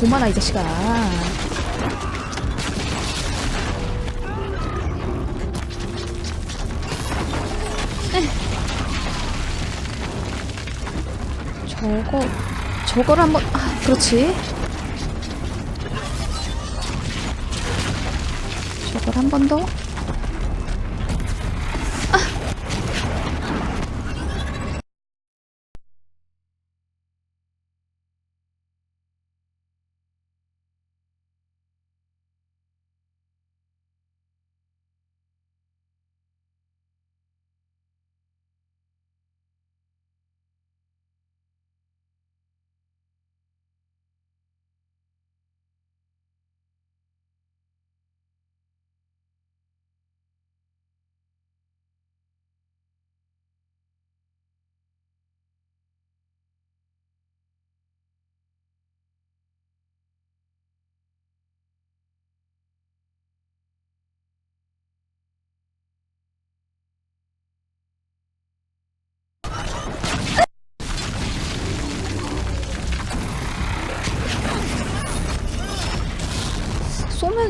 고마라 이 자식아. 저거 저걸 한번 아 그렇지 저걸 한 번 더.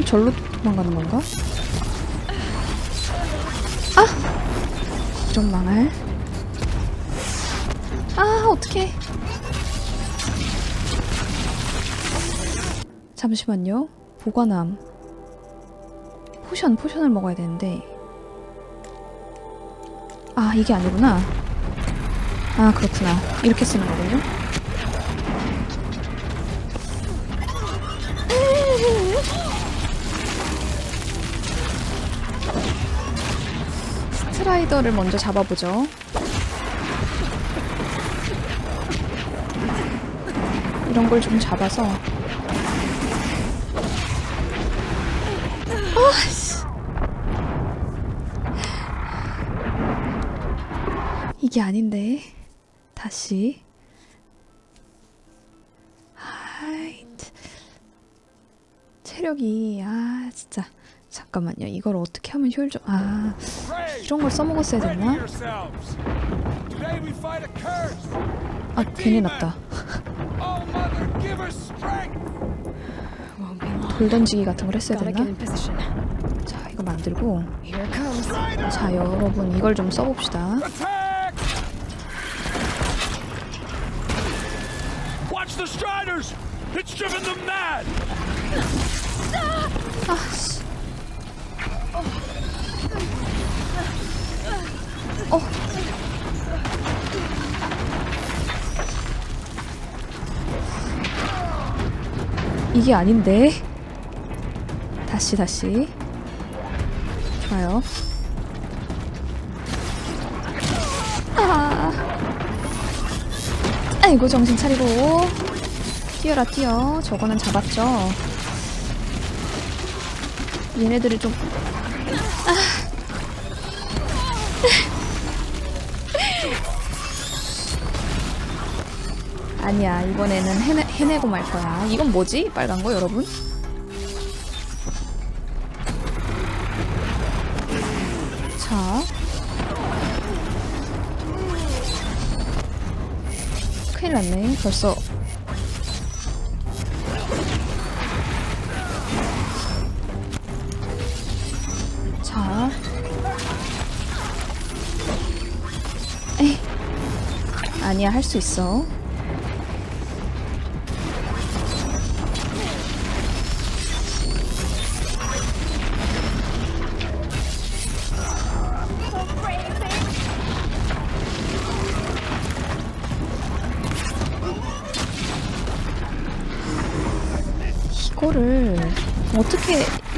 절로 도망가는 건가? 아! 이런 망할. 아, 어떡해. 잠시만요. 보관함. 포션, 포션을 먹어야 되는데. 아, 이게 아니구나. 아, 그렇구나. 이렇게 쓰는 거군요. 스트라이더를 먼저 잡아보죠. 이런 걸 좀 잡아서. 아씨. 이게 아닌데. 다시. 하이트. 체력이, 아. 잠깐만요. 이걸 어떻게 하면 효율적, 아. 이런 걸 써먹었어야 됐나? 아, 괜히 났다. Oh. 돌 던지기 같은 걸 했어야 됐나? 자, 이거 만들고. 자, 여러분, 이걸 좀 써봅시다. 이게 아닌데. 다시, 다시. 좋아요. 아. 아이고, 정신 차리고. 뛰어라, 뛰어. 저거는 잡았죠. 얘네들이 좀 아. 아니야. 이번에는 해내, 해내고 말 거야. 이건 뭐지? 빨간 거 여러분? 자. 큰일 났네. 벌써. 자. 아니야, 할 수 있어.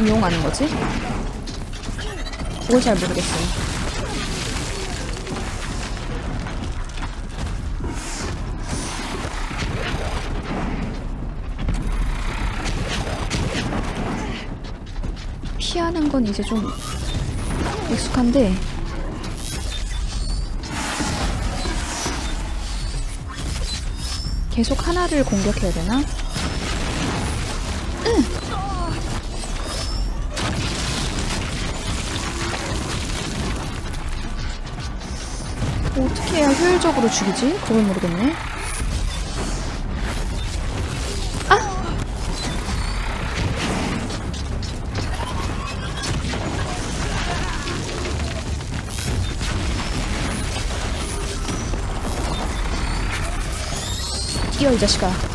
이용하는 거지? 그걸 잘 모르겠어요. 피하는 건 이제 좀 익숙한데 계속 하나를 공격해야 되나? 해야 효율적으로 죽이지? 그걸 모르겠네. 아! 뛰어 이 자식아.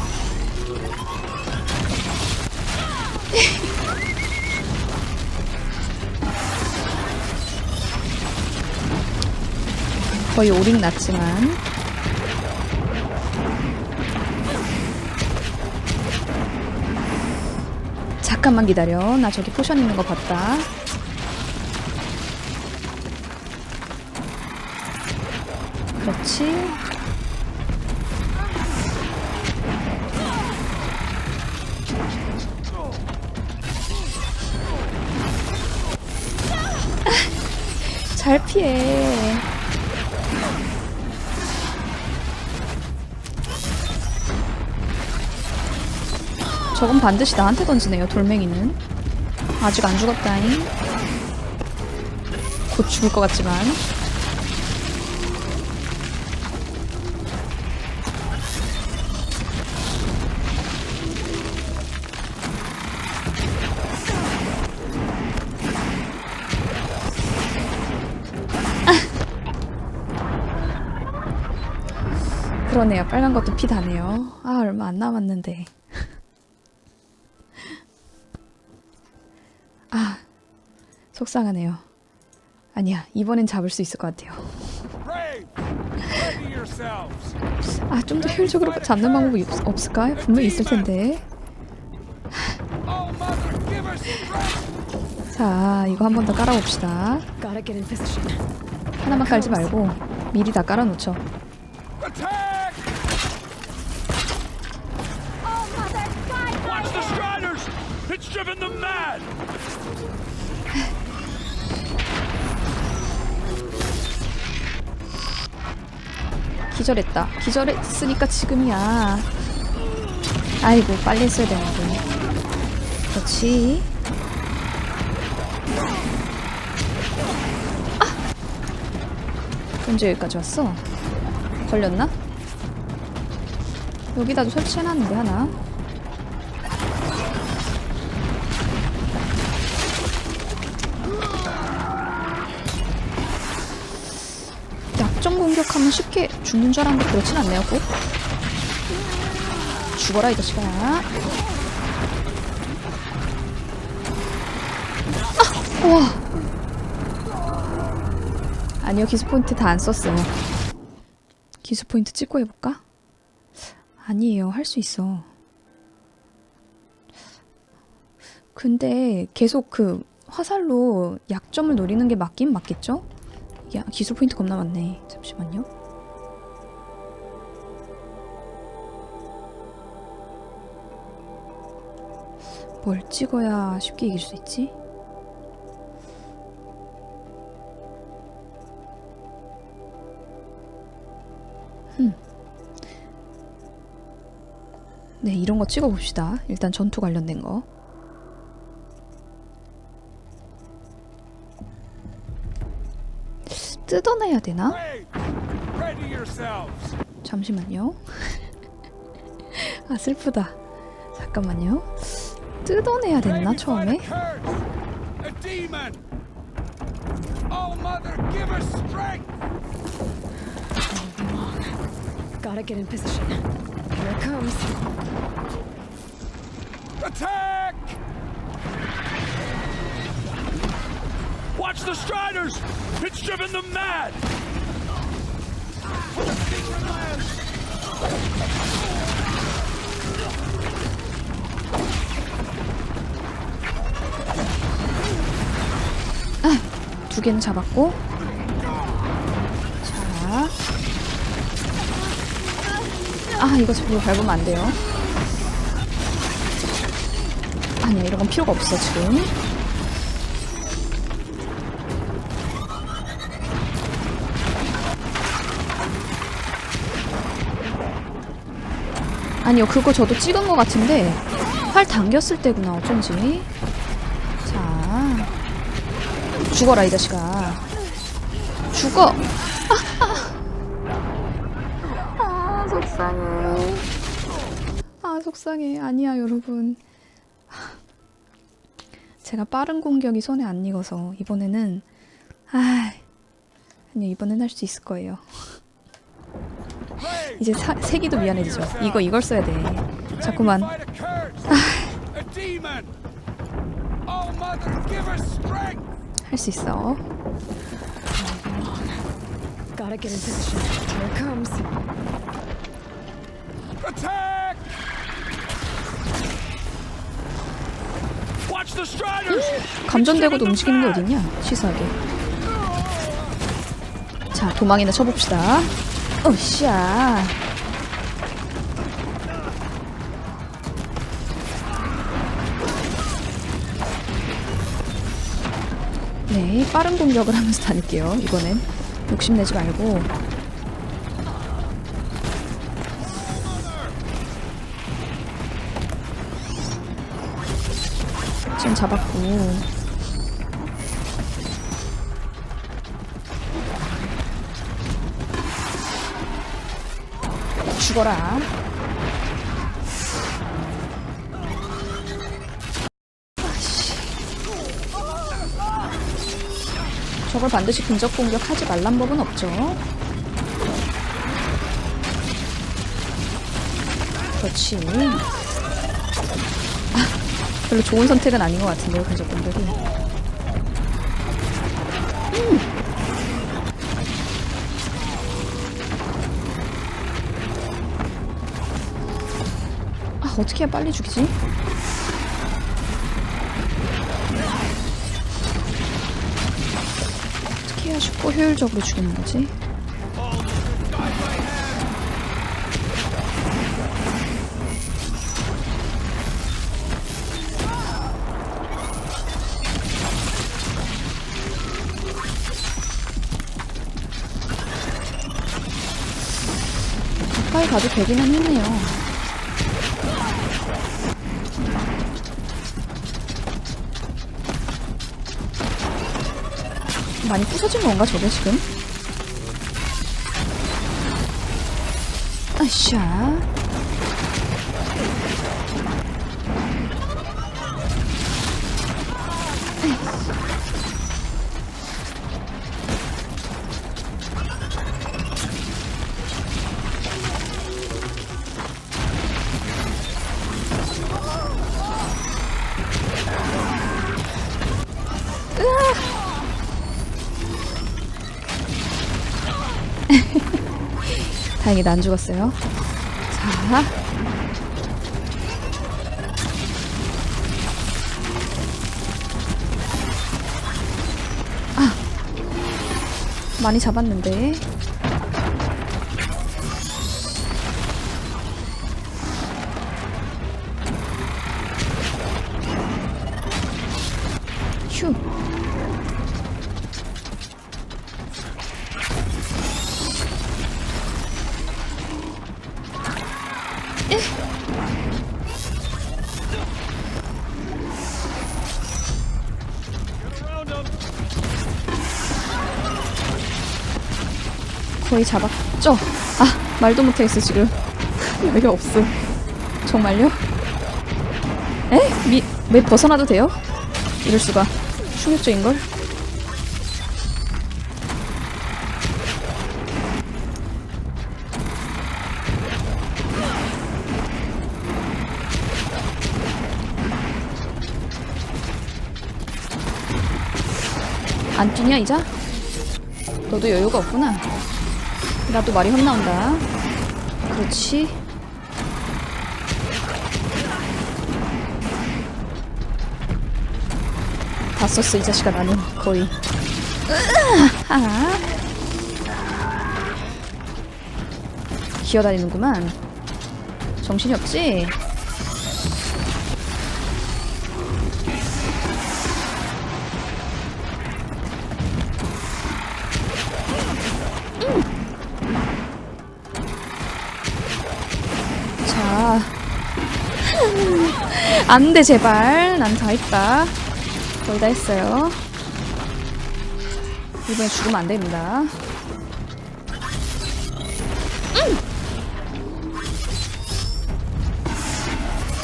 거의 오링 났지만 잠깐만 기다려. 나 저기 포션 있는 거 봤다. 그렇지. 잘 피해. 저건 반드시 나한테 던지네요, 돌멩이는. 아직 안 죽었다잉. 곧 죽을 것 같지만. 그러네요. 빨간 것도 피 다네요. 아, 얼마 안 남았는데. 속상하네요. 아니야, 이번엔 잡을 수 있을 것 같아요. 아, 좀 더 효율적으로 잡는 방법이 없, 없을까? 분명히 있을 텐데. 자, 이거 한 번 더 깔아봅시다. 하나만 깔지 말고 미리 다 깔아놓죠. 기절했다. 기절했으니까 지금이야. 아이고, 빨리 했어야 되는데. 그렇지. 아! 언제 여기까지 왔어? 걸렸나? 여기다도 설치해놨는데, 하나. 공격하면 쉽게 죽는 줄 알았는데 그렇진 않네요, 꼭. 죽어라, 이 자식아. 아! 우와. 아니요, 기수 포인트 다 안 썼어요. 기수 포인트 찍고 해볼까? 아니에요, 할 수 있어. 근데 계속 그 화살로 약점을 노리는 게 맞긴 맞겠죠? 야, 기술 포인트 겁나 많네. 잠시만요. 뭘 찍어야 쉽게 이길 수 있지? 흠. 네, 이런 거 찍어봅시다. 일단 전투 관련된 거. 뜯어내야 되나? Brave! Ready yourselves! 잠시만요. 아 슬프다. 잠깐만요. 뜯어내야 됐나 처음에? fight a curse! A demon! Oh, mother, give us strength! Won't be long. Gotta get in position. Here it comes. Attack! Watch the Striders! It's driven them mad! 두 개는 잡았고. 자. 아 이거 저거 밟으면 안 돼요. 아니야 이런 건 필요가 없어 지금. 아니요 그거 저도 찍은 것 같은데 활 당겼을 때구나 어쩐지. 자. 죽어라 이 자식아. 죽어. 아 속상해. 아 속상해. 아니야 여러분. 제가 빠른 공격이 손에 안 익어서 이번에는 아 아니요 이번엔 할 수 있을 거예요 이제 사, 세기도 미안해지죠. 이거 이걸 써야 돼. 자꾸만. Oh. 할수 있어. Gotta get in position. Here it comes. Attack! Watch the striders. 감전되고도 움직이는 게 어딨냐? 치사하게. 자, 도망이나 쳐봅시다. 으쌰. 네, 빠른 공격을 하면서 다닐게요. 이번엔 욕심내지 말고. 지금 잡았고. 죽어라. 저걸 반드시 근접 공격하지 말란 법은 없죠. 그렇지. 아, 별로 좋은 선택은 아닌 것 같은데요, 근접 공격이. 아, 어떻게 해야 빨리 죽이지? 어떻게 해야 쉽고 효율적으로 죽이는 거지? 가까이 가도 되기는 했네요. 많이 부서진 건가 저게 지금? 아샤 다행히도 안 죽었어요. 자. 아. 많이 잡았는데. 휴. 거의 잡았죠? 아, 말도 못하겠어, 지금. 왜 없어. 정말요? 에? 미, 왜 벗어나도 돼요? 이럴 수가. 충격적인걸? 안 뛰냐, 이자? 너도 여유가 없구나. 나도 말이 헛나온다. 그렇지. 다 썼어, 이 자식아, 나는 거의. 으아! 기어다니는구만. 정신이 없지? 안 돼, 제발. 난 다 했다. 거의 다 했어요. 이번에 죽으면 안 됩니다. 음!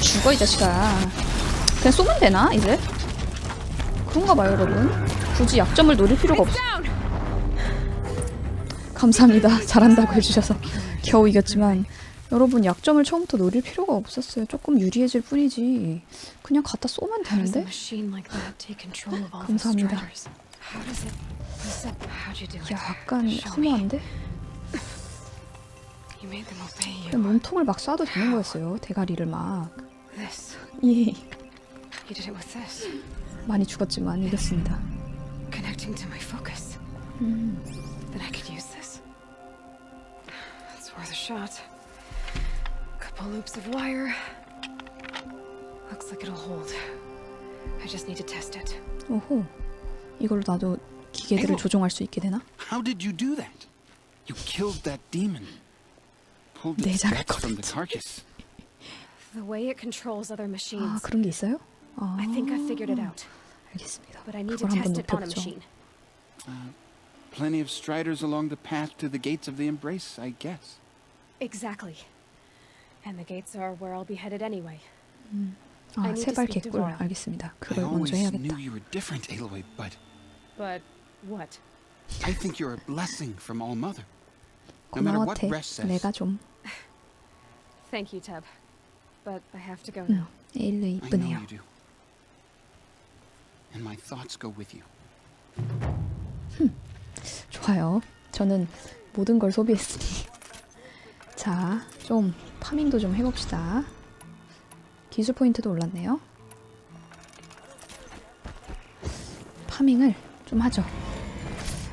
죽어, 이 자식아. 그냥 쏘면 되나, 이제? 그런가 봐요, 여러분. 굳이 약점을 노릴 필요가 없어. 감사합니다. 잘한다고 해주셔서. 겨우 이겼지만 여러분 약점을 처음부터 노릴 필요가 없었어요. 조금 유리해질 뿐이지. 그냥 갖다 쏘면 되는데? 감사합니다. 약간. 허무한데? 그냥. 몸통을 막 쏴도 되는 거였어요. 대가리를 막. 예. 많이 죽었지만 이겼습니다. 음. Couple loops of wire. Looks like it'll hold. I just need to test it. 오호. 이걸로 나도 기계들을 아이고. 조종할 수 있게 되나? How did you do that? You killed that demon. Pulled its 내장을 guts from the 꺼냈지. carcass. The way it controls other 아 machines. 그런 게 있어요? 아, I think I figured it out. 알겠습니다. But I need to 그걸 한번 test it on a 높여보죠. machine. Plenty of striders along the path to the gates of the embrace, I guess. Exactly. And the gates are where I'll be headed anyway. 아 I need to 세발 speak to 개꿀 Varl. 알겠습니다. I 그걸 always 먼저 해야겠다. knew you were different, Aloy, but But what? I think you're a blessing from All Mother. No matter 고마워 what 태. Resh says. 내가 좀 Thank you, Teb. But I have to go 음, now. 에일르 I know 이쁘네요. you do. And my thoughts go with you. 좋아요. 저는 모든 걸 소비했으니. 자, 좀 파밍도 좀 해봅시다. 기술 포인트도 올랐네요. 파밍을 좀 하죠.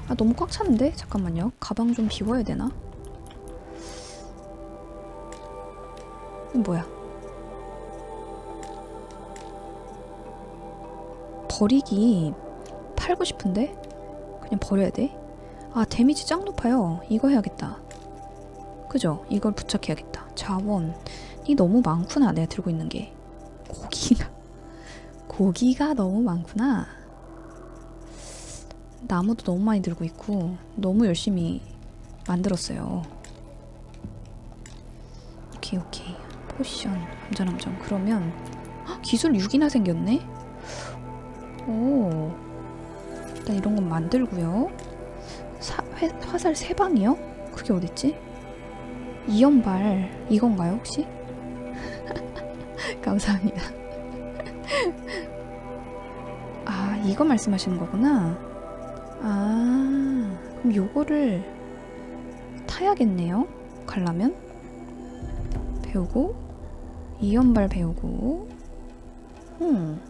아, 너무 꽉 차는데? 잠깐만요. 가방 좀 비워야 되나? 뭐야? 버리기 팔고 싶은데? 그냥 버려야 돼? 아 데미지 짱 높아요 이거 해야겠다 그죠? 이걸 부착해야겠다 자원이 너무 많구나 내가 들고 있는 게. 고기가. 고기가 너무 많구나. 나무도 너무 많이 들고 있고 너무 열심히 만들었어요. 오케이 오케이. 포션 함전 함전 그러면 헉, 기술 6이나 생겼네? 오. 일단 이런 건 만들고요. 사, 회, 화살 세 방이요? 그게 어딨지? 이연발 이건가요 혹시? 감사합니다. 아 이거 말씀하시는 거구나. 아 그럼 요거를 타야겠네요. 가려면 배우고 이연발 배우고 음.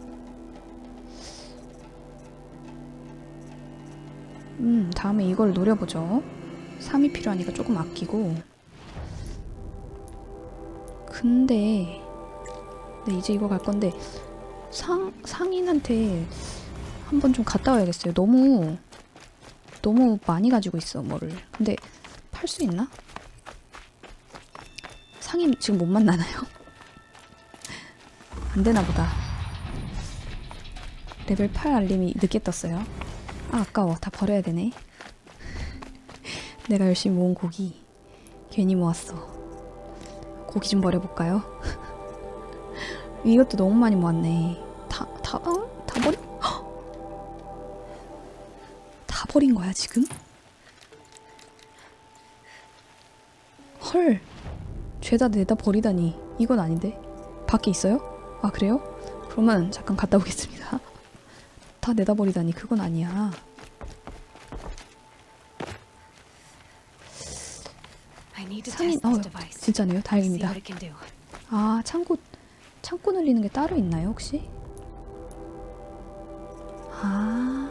음, 다음에 이걸 노려보죠. 3이 필요하니까 조금 아끼고. 근데, 네, 이제 이거 갈 건데, 상, 상인한테 한번 좀 갔다 와야겠어요. 너무, 너무 많이 가지고 있어, 뭐를. 근데, 팔 수 있나? 상인 지금 못 만나나요? 안 되나 보다. 레벨 8 알림이 늦게 떴어요. 아, 아까워. 다 버려야 되네. 내가 열심히 모은 고기. 괜히 모았어. 고기 좀 버려볼까요? 이것도 너무 많이 모았네. 다, 다, 어? 다 버리, 헉! 다 버린 거야, 지금? 헐. 죄다 내다 버리다니. 이건 아닌데. 밖에 있어요? 아, 그래요? 그러면 잠깐 갔다 오겠습니다. 다 내다 버리다니. 그건 아니야. Test 어. 진짜네요. 다행입니다. 아, 창고, 창고 늘리는 게 따로 있나요, 혹시? 아.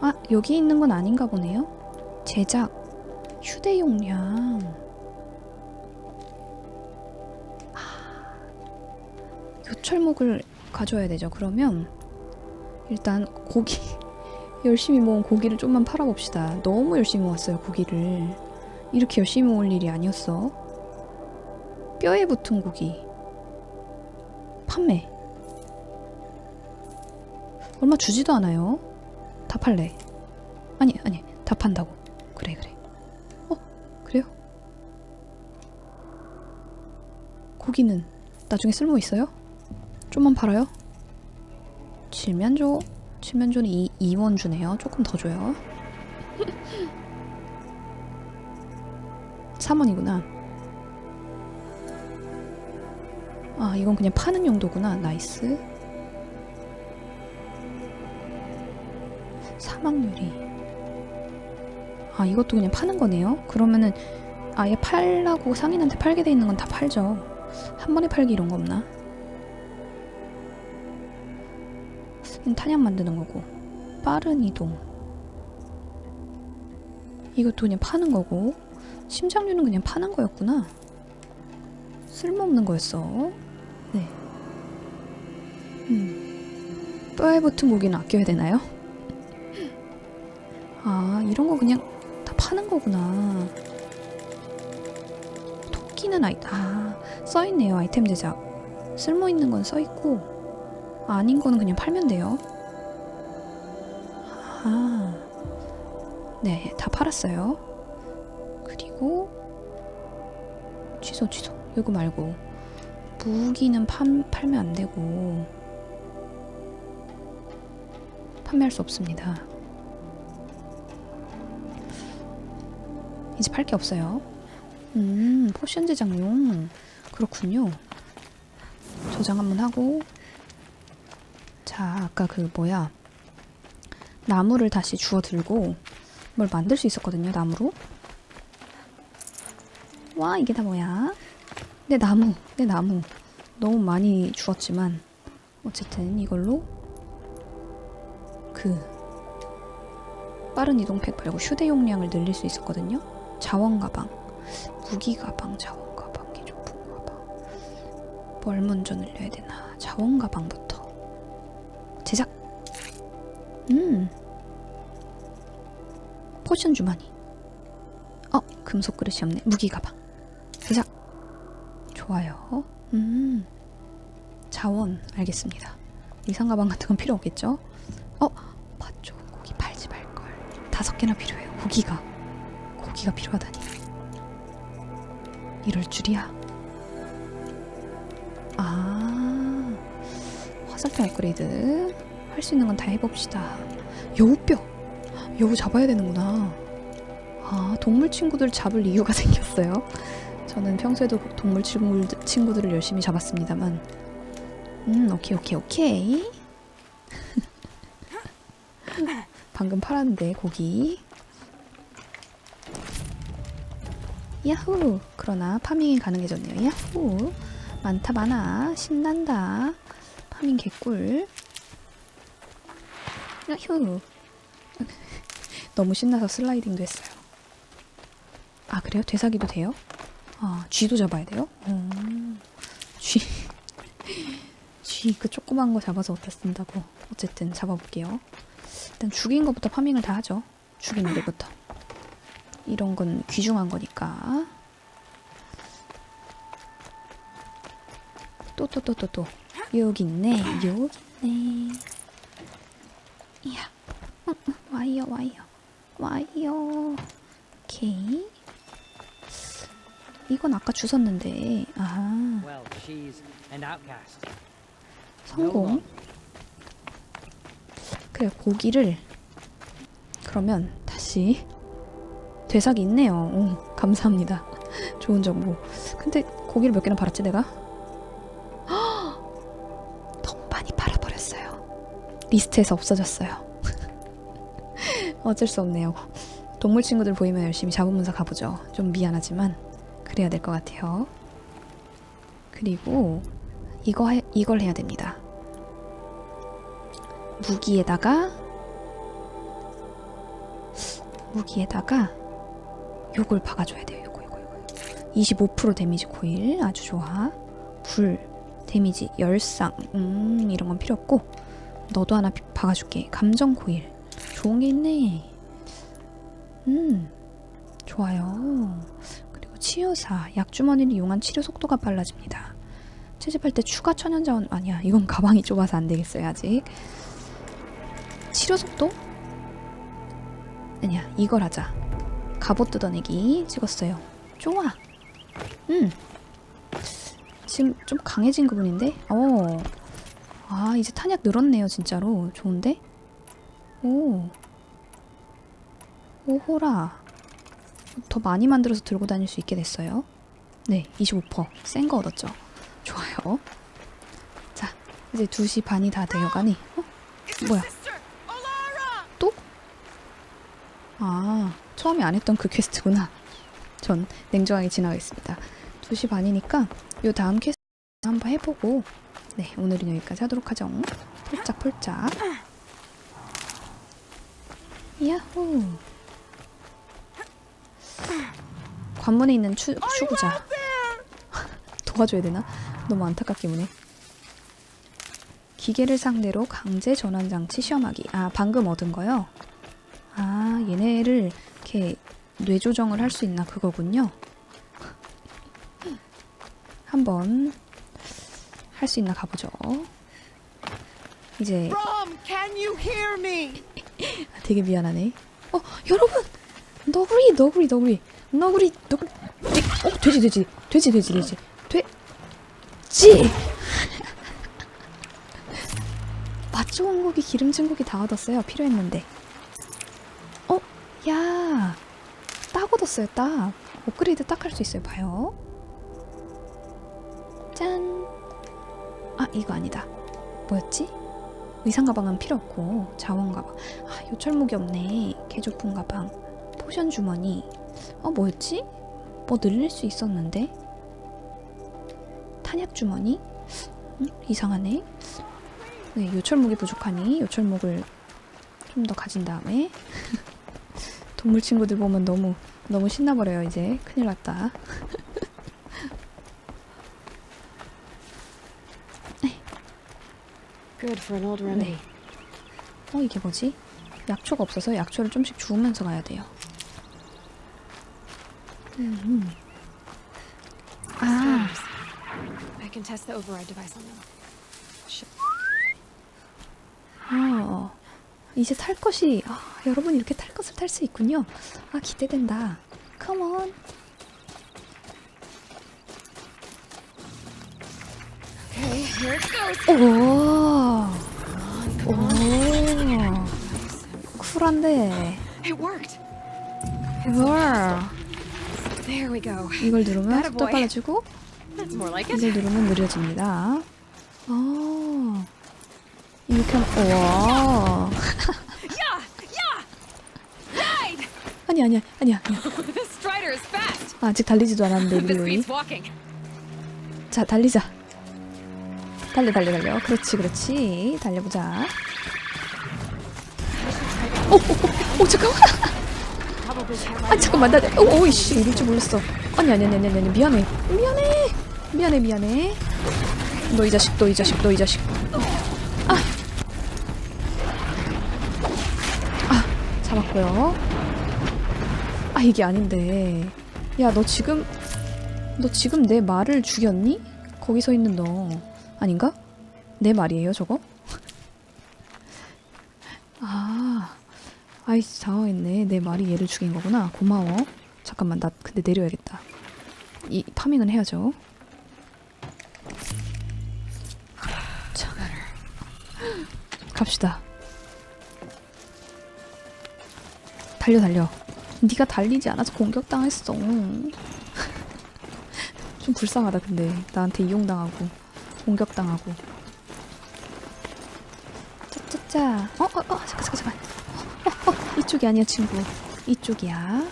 아, 여기 있는 건 아닌가 보네요. 제작, 휴대 용량. 아, 요철목을 가져야 되죠. 그러면, 일단, 고기, 열심히 모은 고기를 좀만 팔아봅시다. 너무 열심히 모았어요, 고기를. 이렇게 열심히 모을 일이 아니었어. 뼈에 붙은 고기. 판매. 얼마 주지도 않아요. 다 팔래. 아니, 아니, 다 판다고. 그래, 그래. 어, 그래요? 고기는 나중에 쓸모 있어요? 좀만 팔아요? 칠면조. 칠면조는 2, 2원 주네요. 조금 더 줘요. 3원이구나. 아, 이건 그냥 파는 용도구나. 나이스. 사막유리. 아, 이것도 그냥 파는 거네요. 그러면은 아예 팔라고 상인한테 팔게 돼 있는 건 다 팔죠. 한 번에 팔기 이런 거 없나? 탄약 만드는 거고. 빠른 이동. 이것도 그냥 파는 거고. 심장류는 그냥 파는 거였구나. 쓸모없는 거였어. 네. 음. 뼈에 붙은 고기는 아껴야 되나요? 아, 이런 거 그냥 다 파는 거구나. 토끼는 아이, 아, 써있네요. 아이템 제작. 쓸모있는 건 써있고, 아닌 거는 그냥 팔면 돼요. 아, 네, 다 팔았어요. 그리고, 취소, 취소. 이거 말고, 무기는 판, 팔면 안 되고, 판매할 수 없습니다. 이제 팔 게 없어요. 음, 포션 제작용. 그렇군요. 저장 한번 하고. 자, 아까 그 뭐야. 나무를 다시 주워 들고 뭘 만들 수 있었거든요, 나무로. 와, 이게 다 뭐야? 내 나무, 내 나무. 너무 많이 주웠지만, 어쨌든 이걸로 그 빠른 이동팩 말고 휴대 용량을 늘릴 수 있었거든요. 자원 가방, 무기 가방, 자원 가방, 기존품 가방. 뭘 먼저 늘려야 되나? 자원 가방부터. 제작. 음. 포션 주머니. 어, 금속 그릇이 없네. 무기 가방. 제작. 좋아요. 음. 자원 알겠습니다. 이상 가방 같은 건 필요 없겠죠? 어, 맞죠. 고기 팔지 말 걸. 다섯 개나 필요해요. 고기가. 고기가 필요하다니. 이럴 줄이야. 아, 화살표 업그레이드. 할 수 있는 건 다 해봅시다. 여우뼈. 여우 잡아야 되는구나. 아, 동물 친구들 잡을 이유가 생겼어요. 저는 평소에도 동물 친구, 친구들을 열심히 잡았습니다만. 음, 오케이, 오케이, 오케이. 방금 팔았는데, 고기. 야호! 그러나 파밍이 가능해졌네요. 야호! 많다 많아. 신난다. 파밍 개꿀. 야호! 너무 신나서 슬라이딩도 했어요. 아 그래요? 되사기도 돼요? 아 쥐도 잡아야 돼요? 어, 쥐. 쥐 그 조그만 거 잡아서 어디다 쓴다고. 어쨌든 잡아볼게요. 일단 죽인 것부터 파밍을 다 하죠. 죽인 애들부터. 이런 건 귀중한 거니까. 또 또 또 또 또, 여기 있네. 여기 있네. 이야. 응, 응, 와이어 와이어. 와이어. 오케이. 이건 아까 주웠는데. 아. 성공. 그래, 고기를 그러면 다시 되삭이 있네요. 오, 감사합니다. 좋은 정보. 근데 고기를 몇 개나 팔았지 내가? 리스트에서 없어졌어요. 어쩔 수 없네요. 동물 친구들 보이면 열심히 잡으면서 가보죠. 좀 미안하지만 그래야 될 것 같아요. 그리고 이거 해- 이걸 해야 됩니다. 무기에다가 무기에다가 요걸 박아줘야 돼요. 요거 요거 요거. 25% 데미지 코일 아주 좋아. 불 데미지 열상 음 이런 건 필요 없고 너도 하나 비- 박아줄게. 감정 코일. 좋은 게 있네. 음 좋아요. 그리고 치유사. 약주머니를 이용한 치료 속도가 빨라집니다. 채집할 때 추가 천연 자원 아니야. 이건 가방이 좁아서 안 되겠어요 아직. 치료 속도? 아니야 이걸 하자. 갑옷 뜯어내기. 찍었어요. 좋아. 음. 지금 좀 강해진 그분인데? 어 아 이제 탄약 늘었네요 진짜로 좋은데 오 오호라 더 많이 만들어서 들고 다닐 수 있게 됐어요. 네, 25%센 거 얻었죠. 좋아요. 자, 이제 2시 반이 다 되어가니. 어? 뭐야? 또? 아, 처음에 안 했던 그 퀘스트구나. 전 냉정하게 지나가겠습니다. 2시 반이니까 요 다음 퀘스트 한번 해보고 네, 오늘은 여기까지 하도록 하죠. 폴짝 폴짝. 야호. 관문에 있는 추, 추구자. 도와줘야 되나? 너무 안타깝게 보네. 기계를 상대로 강제 전환 장치 시험하기. 아, 방금 얻은 거요? 아, 얘네를 이렇게 뇌조정을 할 수 있나 그거군요. 한번 할 수 있나 가보죠. 이제 되게 미안하네. 어, 여러분! 너구리, 너구리, 너구리. 너구리, 너구리. 돼, 어, 돼지, 돼지. 돼지, 돼지, 돼지. 돼지! 맛 좋은 고기, 기름진 고기 다 얻었어요. 필요했는데. 어, 야. 딱 얻었어요, 딱. 업그레이드 딱 할 수 있어요. 봐요. 아, 이거 아니다. 뭐였지? 의상 가방은 필요 없고 자원 가방. 아, 요철목이 없네. 개조품 가방. 포션 주머니. 어, 뭐였지? 뭐 늘릴 수 있었는데. 탄약 주머니? 음, 이상하네. 네, 요철목이 부족하니 요철목을 좀 더 가진 다음에 동물 친구들 보면 너무 너무 신나버려요 이제 큰일 났다. Good for an old remedy. 네. 어 이게 뭐지? 약초가 없어서 약초를 좀씩 주우면서 가야 돼요. 음. 아. I can test the override device on them. 어, 이제 탈 것이 아, 여러분 이렇게 탈 것을 탈 수 있군요. 아 기대된다. 컴온. 오, 오, 쿨한데. 이걸 누르면 속도. 빨라지고. 이걸 누르면 느려집니다. 어, 이렇게 하면 와. 아니 아니야 아니야 아니야. 아직 달리지도 않았는데 릴로이. 자 달리자. 달려 달려 달려. 그렇지 그렇지. 달려보자. 오, 오, 오, 오 잠깐만. 아 잠깐만 나 오, 오이씨 이럴 줄 몰랐어. 아니 아니 아니 아니 아니 미안해 미안해 미안해 미안해. 너 이 자식 너 이 자식 너 이 자식. 아. 아 잡았고요. 아 이게 아닌데. 야 너 지금 너 지금 내 말을 죽였니? 거기 서 있는 너 아닌가? 내 말이에요 저거? 아 아이 당황했네. 내 말이 얘를 죽인 거구나. 고마워. 잠깐만 나 근데 내려야겠다. 이 파밍은 해야죠. 자 갑시다. 달려 달려. 네가 달리지 않아서 공격당했어. 좀 불쌍하다 근데. 나한테 이용당하고 공격당하고. 짜짜짜 어 어 어 잠깐 잠깐 잠깐. 어, 어, 어, 이쪽이 아니야 친구. 이쪽이야.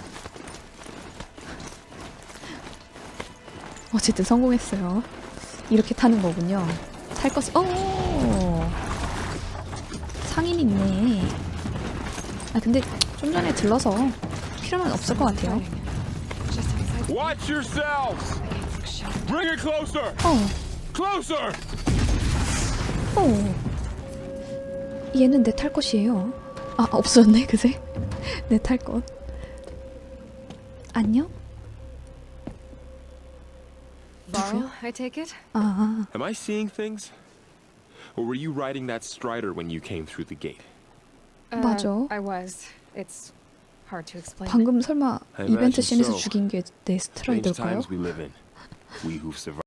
어쨌든 성공했어요. 이렇게 타는 거군요. 탈 것이 어 상인 있네. 아 근데 좀 전에 들러서 필요는 없을 것 같아요! 어 Closer! 어. 얘는 내 탈 것이에요. 아, 없었네, 그새? 내 탈 것. 안녕? Borrow, I take it? 아, Am I seeing things? Or were you riding that strider when you came through the gate? Uh, 맞아. I was. It's hard to explain. 방금 설마 이벤트 씬에서. 죽인 게 내 스트라이더일까요? We who've survived.